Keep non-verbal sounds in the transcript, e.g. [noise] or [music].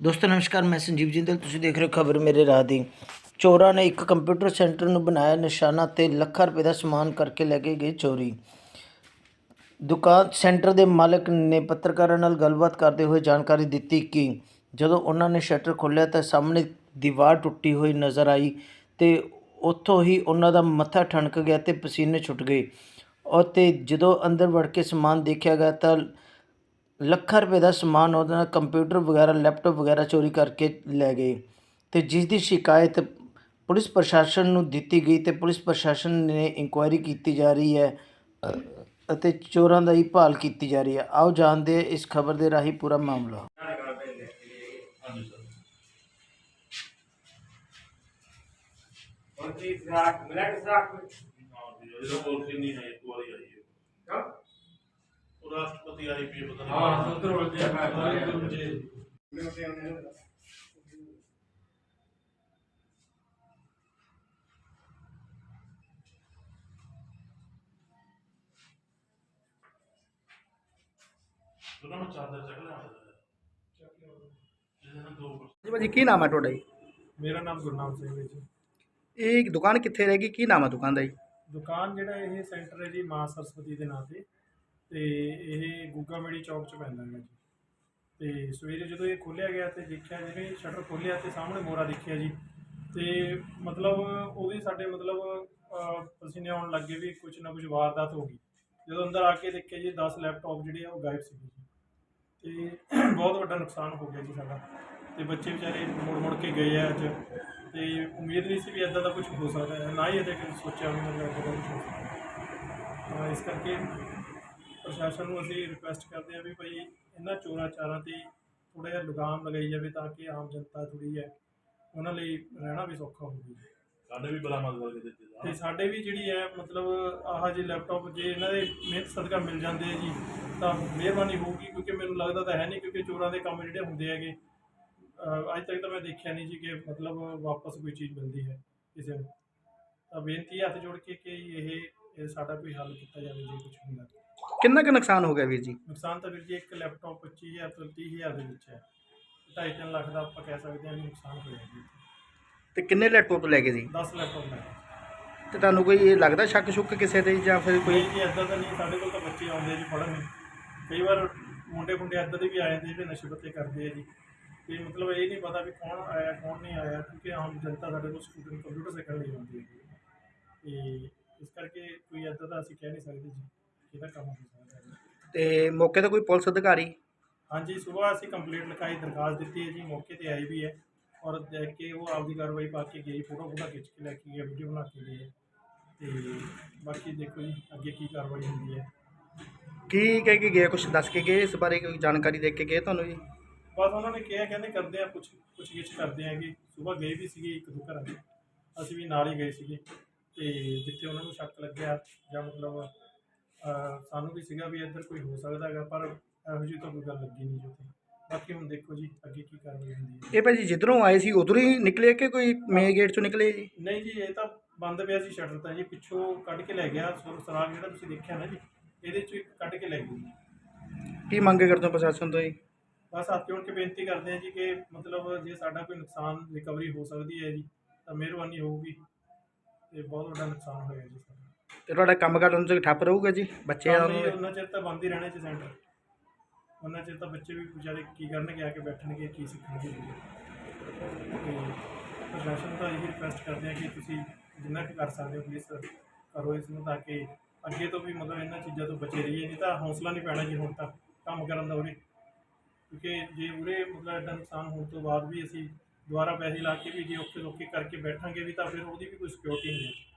ਦੋਸਤੋ, ਨਮਸਕਾਰ, ਮੈਂ ਸੰਜੀਵ ਜਿੰਦਲ। ਤੁਸੀਂ ਦੇਖ ਰਹੇ ਹੋ ਖਬਰ ਮੇਰੇ ਰਾਹ ਦੀ। ਚੋਰਾਂ ਨੇ ਇੱਕ ਕੰਪਿਊਟਰ ਸੈਂਟਰ ਨੂੰ ਬਣਾਇਆ ਨਿਸ਼ਾਨਾ ਤੇ ਲੱਖਾਂ ਰੁਪਏ ਦਾ ਸਮਾਨ ਕਰਕੇ ਲੈ ਕੇ ਗਏ ਚੋਰੀ। ਦੁਕਾਨ ਸੈਂਟਰ ਦੇ ਮਾਲਕ ਨੇ ਪੱਤਰਕਾਰਾਂ ਨਾਲ ਗੱਲਬਾਤ ਕਰਦੇ ਹੋਏ ਜਾਣਕਾਰੀ ਦਿੱਤੀ ਕਿ ਜਦੋਂ ਉਹਨਾਂ ਨੇ ਸ਼ਟਰ ਖੋਲ੍ਹਿਆ ਤਾਂ ਸਾਹਮਣੇ ਦੀਵਾਰ ਟੁੱਟੀ ਹੋਈ ਨਜ਼ਰ ਆਈ ਤੇ ਉੱਥੋਂ ਹੀ ਉਹਨਾਂ ਦਾ ਮੱਥਾ ਠਣਕ ਗਿਆ ਤੇ ਪਸੀਨੇ ਛੁੱਟ ਗਏ। ਅਤੇ ਜਦੋਂ ਅੰਦਰ ਵੜ ਕੇ ਸਮਾਨ ਦੇਖਿਆ ਗਿਆ ਤਾਂ ਲੱਖਾਂ ਰੁਪਏ ਦਾ ਸਮਾਨ ਉਹਦੇ ਨਾਲ ਕੰਪਿਊਟਰ ਵਗੈਰਾ ਲੈਪਟਾਪ ਵਗੈਰਾ ਚੋਰੀ ਕਰਕੇ ਲੈ ਗਏ ਅਤੇ ਜਿਸ ਦੀ ਸ਼ਿਕਾਇਤ ਪੁਲਿਸ ਪ੍ਰਸ਼ਾਸਨ ਨੂੰ ਦਿੱਤੀ ਗਈ ਅਤੇ ਪੁਲਿਸ ਪ੍ਰਸ਼ਾਸਨ ਨੇ ਇਨਕੁਆਇਰੀ ਕੀਤੀ ਜਾ ਰਹੀ ਹੈ ਅਤੇ ਚੋਰਾਂ ਦਾ ਹੀ ਭਾਲ ਕੀਤੀ ਜਾ ਰਹੀ ਹੈ। ਆਓ ਜਾਣਦੇ ਹਾਂ ਇਸ ਖਬਰ ਦੇ ਰਾਹੀਂ ਪੂਰਾ ਮਾਮਲਾ। ਹਾਂਜੀ ਸਰ ਮਿਲਣ ਸਰ ਕੋਈ ਨਹੀਂ ਹੈ ਇੱਕ ਆਈ। ਸਾਰੇ ਉਲਝੇ ਉਹਨਾਂ ਨੂੰ ਚਾਦਰ ਚੱਕ ਲਿਆ ਜਿਹਦੇ ਨਾਲ ਦੋ ਜੀ ਭਾਜੀ ਕੀ ਨਾਮ ਹੈ ਤੁਹਾਡਾ ਜੀ? ਮੇਰਾ ਨਾਮ ਗੁਰਨਾਮ ਸਿੰਘ ਹੈ ਜੀ। ਇਹ ਦੁਕਾਨ ਕਿੱਥੇ ਰਹੇਗੀ ਕੀ ਨਾਮ ਹੈ ਦੁਕਾਨ ਦਾ ਜੀ? ਦੁਕਾਨ ਜਿਹੜਾ ਇਹ ਸੈਂਟਰ ਹੈ ਜੀ ਮਾਂ ਸਰਸਵਤੀ ਦੇ ਨਾਂ ਤੇ। ਤੇ ਇਹ ਗੁੱਗਾ ਮੇੜੀ ਚੌਕ 'ਚ ਪੈਂਦਾ ਹੈਗਾ ਜੀ। ਤੇ ਸਵੇਰੇ ਜਦੋਂ ਇਹ ਖੋਲ੍ਹਿਆ ਗਿਆ ਤੇ ਦੇਖਿਆ ਜਿਵੇਂ ਸ਼ਟਰ ਖੋਲ੍ਹਿਆ ਤੇ ਸਾਹਮਣੇ ਮੋਰਾ ਦੇਖਿਆ ਜੀ। ਤੇ ਮਤਲਬ ਉਹਦੇ ਸਾਡੇ ਮਤਲਬ ਅਹ, ਪਸੀਨੇ ਆਉਣ ਲੱਗੇ ਵੀ ਕੁਝ ਨਾ ਕੁਝ ਵਾਰਦਾਤ ਹੋ ਗਈ। ਜਦੋਂ ਅੰਦਰ ਆ ਕੇ ਦੇਖਿਆ ਜੀ 10 ਲੈਪਟਾਪ ਜਿਹੜੇ ਆ ਉਹ ਗਾਇਬ ਸੀਗੇ ਜੀ। ਤੇ [clears throat] ਬਹੁਤ ਵੱਡਾ ਨੁਕਸਾਨ ਹੋ ਗਿਆ ਜੀ ਸਾਡਾ। ਤੇ ਬੱਚੇ ਵਿਚਾਰੇ ਮੁੜ ਮੁੜ ਕੇ ਗਏ ਆ ਅੱਜ। ਤੇ ਉਮੀਦ ਨਹੀਂ ਸੀ ਵੀ ਇਦਾਂ ਦਾ ਕੁਝ ਹੋ ਸਕਦਾ ਹੈ। ਨਾ ਹੀ ਇਹਦੇ ਕਿ ਸੋਚਿਆ ਵੀ ਮਤਲਬ ਇਦਾਂ ਦਾ ਕੁਝ ਹੋ ਸਕਦਾ। ਤਾਂ ਇਸ ਕਰਕੇ ਪ੍ਰਸ਼ਾਸਨ ਨੂੰ ਅਸੀਂ ਰਿਕੁਐਸਟ ਕਰਦੇ ਹਾਂ ਵੀ ਭਾਈ ਇਹਨਾਂ ਚੋਰਾਂ ਚਾਰਾਂ ਤੇ ਥੋੜਾ ਜਿਹਾ ਲਗਾਮ ਲਗਾਈ ਜਾਵੇ ਤਾਂ ਕਿ ਆਮ ਜਨਤਾ ਥੋੜੀ ਹੈ। ਉਹਨਾਂ ਲਈ ਰਹਿਣਾ ਵੀ ਸੌਖਾ ਹੋਵੇ ਸਾਡੇ ਵੀ ਬਰਾਮਦ ਕਰਕੇ ਦਿੱਤੇ ਤੇ ਜਾ ਸਾਡੇ ਵੀ ਜਿਹੜੀ ਹੈ ਮਤਲਬ ਆਹ ਜੇ ਲੈਪਟਾਪ ਜੇ ਇਹਨਾਂ ਦੇ ਮਿਹਨਤ ਸਦਕਾ ਮਿਲ ਜਾਂਦੇ ਜੀ ਤਾਂ ਮਿਹਰਬਾਨੀ ਹੋਊਗੀ ਕਿਉਂਕਿ ਮੈਨੂੰ ਲੱਗਦਾ ਤਾਂ ਹੈ ਨਹੀਂ ਕਿਉਂਕਿ ਚੋਰਾਂ ਦੇ ਕੰਮ ਜਿਹੜੇ ਹੁੰਦੇ ਹੈਗੇ ਅਹ ਅੱਜ ਤੱਕ ਤਾਂ ਮੈਂ ਦੇਖਿਆ ਨਹੀਂ ਜੀ ਕਿ ਮਤਲਬ ਵਾਪਸ ਕੋਈ ਚੀਜ਼ ਮਿਲਦੀ ਹੈ ਕਿਸੇ ਨੂੰ। ਤਾਂ ਬੇਨਤੀ ਹੈ ਹੱਥ ਜੋੜ ਕੇ ਕਿ ਇਹ ਇਹ ਸਾਡਾ ਕੋਈ ਹੱਲ ਕੀਤਾ ਜਾਵੇ ਜੇ ਕੁਝ ਹੁੰਦਾ। ਕਿੰਨਾ ਕੁ ਨੁਕਸਾਨ ਹੋ ਗਿਆ ਵੀਰ ਜੀ? ਨੁਕਸਾਨ ਤਾਂ ਵੀਰ ਜੀ ਇੱਕ ਲੈਪਟਾਪ 25000 ਤੋਂ 30000 ਦੇ ਵਿੱਚ ਹੈ। 2.5 ਲੱਖ ਦਾ ਆਪਾਂ ਕਹਿ ਸਕਦੇ ਹਾਂ ਵੀ ਨੁਕਸਾਨ ਹੋਇਆ ਜੀ। ਤੇ ਕਿੰਨੇ ਲੈਪਟਾਪ ਲੈ ਗਏ ਜੀ? 10 ਲੈਪਟਾਪ ਲੈ ਤੇ ਤੁਹਾਨੂੰ ਕੋਈ ਇਹ ਲੱਗਦਾ ਸ਼ੱਕ ਸ਼ੁੱਕ ਕਿਸੇ ਤੇ ਜਾਂ ਫਿਰ ਕੋਈ ਕੋਈ ਜੀ ਇਦਾਂ ਤਾਂ ਨਹੀਂ ਸਾਡੇ ਕੋਲ ਤਾਂ ਬੱਚੇ ਆਉਂਦੇ ਜੀ ਪੜ੍ਹਨ। ਨੂੰ ਕਈ ਵਾਰ ਮੁੰਡੇ ਮੁੰਡੇ ਇੱਦਾਂ ਦੇ ਵੀ ਆ ਜਾਂਦੇ ਜਿਹੜੇ ਨਸ਼ੇ ਪੱਤੇ ਕਰਦੇ ਆ ਜੀ। ਤੇ ਮਤਲਬ ਇਹ ਨਹੀਂ ਪਤਾ ਵੀ ਕੌਣ ਆਇਆ ਕੌਣ ਨਹੀਂ ਆਇਆ ਕਿਉਂਕਿ ਆਮ ਜਨਤਾ ਸਾਡੇ ਕੋਲ ਸਟੂਡੈਂਟ ਕੰਪਿਊਟਰ ਸਿੱਖਣ ਲਈ ਆਉਂਦੀ ਹੈ ਤੇ ਇਸ ਕਰਕੇ ਕੋਈ ਇੱਦਾਂ ਦਾ ਅਸੀਂ ਕਹਿ ਨਹੀਂ ਸਕਦੇ ਜੀ। ਇਹਦਾ ਕੰਮ ਹੋ ਸਕਦਾ ਹੈ ਤੇ ਮੌਕੇ ਤੇ ਕੋਈ ਪੁਲਿਸ ਅਧਿਕਾਰੀ? ਹਾਂਜੀ ਸਵੇਰ ਅਸੀਂ ਕੰਪਲੀਟ ਲਿਖਾਈ ਦਰਖਾਸਤ ਦਿੱਤੀ ਹੈ ਜੀ ਮੌਕੇ ਤੇ ਆਈ ਵੀ ਹੈ ਔਰ ਦੇਖ ਕੇ ਉਹ ਆਪਦੀ ਕਾਰਵਾਈ ਪਾ ਕੇ ਗਈ ਫੋਟੋ ਫੋਟੋ ਖਿੱਚ ਕੇ ਲੈ ਕੇ ਗਏ ਵੀਡੀਓ ਬਣਾ ਕੇ ਗਏ ਤੇ ਬਾਕੀ ਦੇਖੋ ਜੀ ਅੱਗੇ ਕੀ ਕਾਰਵਾਈ ਹੁੰਦੀ ਹੈ। ਕੀ ਕਹਿ ਕੇ ਗਏ ਕੁਝ ਦੱਸ ਕੇ ਗਏ ਇਸ ਬਾਰੇ ਕੋਈ ਜਾਣਕਾਰੀ ਦੇ ਕੇ ਗਏ ਤੁਹਾਨੂੰ ਜੀ? ਬਸ ਉਹਨਾਂ ਨੇ ਕਿਹਾ ਕਹਿੰਦੇ ਕਰਦੇ ਆ ਕੁਛ ਕੁਛ ਗਿੱਛ ਕਰਦੇ ਆ ਕਿ ਸਵੇਰ ਗਏ ਵੀ ਸੀਗੇ ਇੱਕ ਦੋ ਘਰਾਂ ਦੇ ਅਸੀਂ ਵੀ ਨਾਲ ਹੀ ਗਏ ਸੀਗੇ ਤੇ ਜਿੱਥੇ ਉਹਨਾਂ ਨੂੰ ਸ਼ੱਕ ਲੱਗਿਆ ਜਾਂ ਮਤਲਬ ਸਾਨੂੰ ਵੀ ਸੀਗਾ ਵੀ ਇੱਧਰ ਕੋਈ ਹੋ ਸਕਦਾ ਹੈਗਾ ਪਰ ਇਹੋ ਜਿਹੀ ਤਾਂ ਕੋਈ ਗੱਲ ਲੱਗੀ ਨਹੀਂ ਜੀ ਉੱਥੇ। ਬਾਕੀ ਹੁਣ ਦੇਖੋ ਜੀ ਅੱਗੇ ਕੀ ਕਾਰਵਾਈ ਹੁੰਦੀ ਹੈ। ਇਹ ਭਾਜੀ ਜਿੱਧਰੋਂ ਆਏ ਸੀ ਉਧਰੋਂ ਹੀ ਨਿਕਲੇ ਕਿ ਕੋਈ ਮੇਨ ਗੇਟ ਚੋਂ ਨਿਕਲੇ ਜੀ? ਨਹੀਂ ਜੀ ਇਹ ਤਾਂ ਬੰਦ ਪਿਆ ਸੀ ਸ਼ਟਰ ਤਾਂ ਜੀ ਪਿੱਛੋਂ ਕੱਢ ਕੇ ਲੈ ਗਿਆ। ਸੁਰ ਸਰਾਗ ਜਿਹੜਾ ਤੁਸੀਂ ਦੇਖਿਆ ਨਾ ਜੀ ਇਹਦੇ ਚੋਂ ਇੱਕ ਕੱਢ ਕੇ ਲੈ ਗਈ। ਕੀ ਮੰਗ ਕਰਦੇ ਹੋ ਪ੍ਰਸ਼ਾਸਨ ਤੋਂ ਜੀ? ਬਸ ਹੱਥ ਜੋੜ ਕੇ ਬੇਨਤੀ ਕਰਦੇ ਹਾਂ ਜੀ ਕਿ ਮਤਲਬ ਜੇ ਸਾਡਾ ਕੋਈ ਨੁਕਸਾਨ ਰਿਕਵਰੀ ਹੋ ਸਕਦੀ ਹੈ ਜੀ ਤਾਂ ਮਿਹਰਬਾਨੀ ਹੋਊਗੀ। ਤੇ ਬਹੁਤ ਵੱਡਾ ਨੁਕਸਾਨ ਹੋਇਆ ਜੀ ਸਾਡਾ। ਤੇ ਤੁਹਾਡਾ ਕੰਮ ਕਰਨ ਉਹਨਾਂ 'ਚ ਠੱਪ ਰਹੂਗਾ ਜੀ? ਬੱਚੇ ਆ ਹੀ ਉਹਨਾਂ ਚਿਰ ਤਾਂ ਬੰਦ ਹੀ ਰਹਿਣੇ ਚ ਸੈਂਟਰ ਉਹਨਾਂ ਚਿਰ ਤਾਂ ਬੱਚੇ ਵੀ ਵਿਚਾਰੇ ਕੀ ਕਰਨਗੇ ਆ ਕੇ ਬੈਠਣਗੇ ਕੀ ਸਿੱਖਣਗੇ। ਤੇ ਪ੍ਰਸ਼ਾਸਨ ਤੋਂ ਇਹ ਰਿਕੁਐਸਟ ਕਰਦੇ ਹਾਂ ਕਿ ਤੁਸੀਂ ਜਿੰਨਾ ਕੁ ਕਰ ਸਕਦੇ ਹੋ ਪਲੀਜ਼ ਕਰੋ ਇਸ ਨੂੰ ਤਾਂ ਕਿ ਅੱਗੇ ਤੋਂ ਵੀ ਮਤਲਬ ਇਹਨਾਂ ਚੀਜ਼ਾਂ ਤੋਂ ਬਚੇ ਰਹੀਏ। ਨਹੀਂ ਤਾਂ ਹੌਸਲਾ ਨਹੀਂ ਪੈਣਾ ਜੀ ਹੁਣ ਤਾਂ ਕੰਮ ਕਰਨ ਦਾ ਉਰੇ। ਕਿਉਂਕਿ ਜੇ ਉਰੇ ਮਤਲਬ ਐਡਾ ਨੁਕਸਾਨ ਹੋਣ ਤੋਂ ਬਾਅਦ ਵੀ ਅਸੀਂ ਦੁਬਾਰਾ ਪੈਸੇ ਲਾ ਕੇ ਵੀ ਜੇ ਔਖੇ ਸੌਖੇ ਕਰਕੇ ਬੈਠਾਂਗੇ ਵੀ ਤਾਂ ਫਿਰ ਉਹਦੀ ਵੀ ਕੋਈ ਸਿਕਿਉਰਿਟੀ ਨਹੀਂ ਹੈ।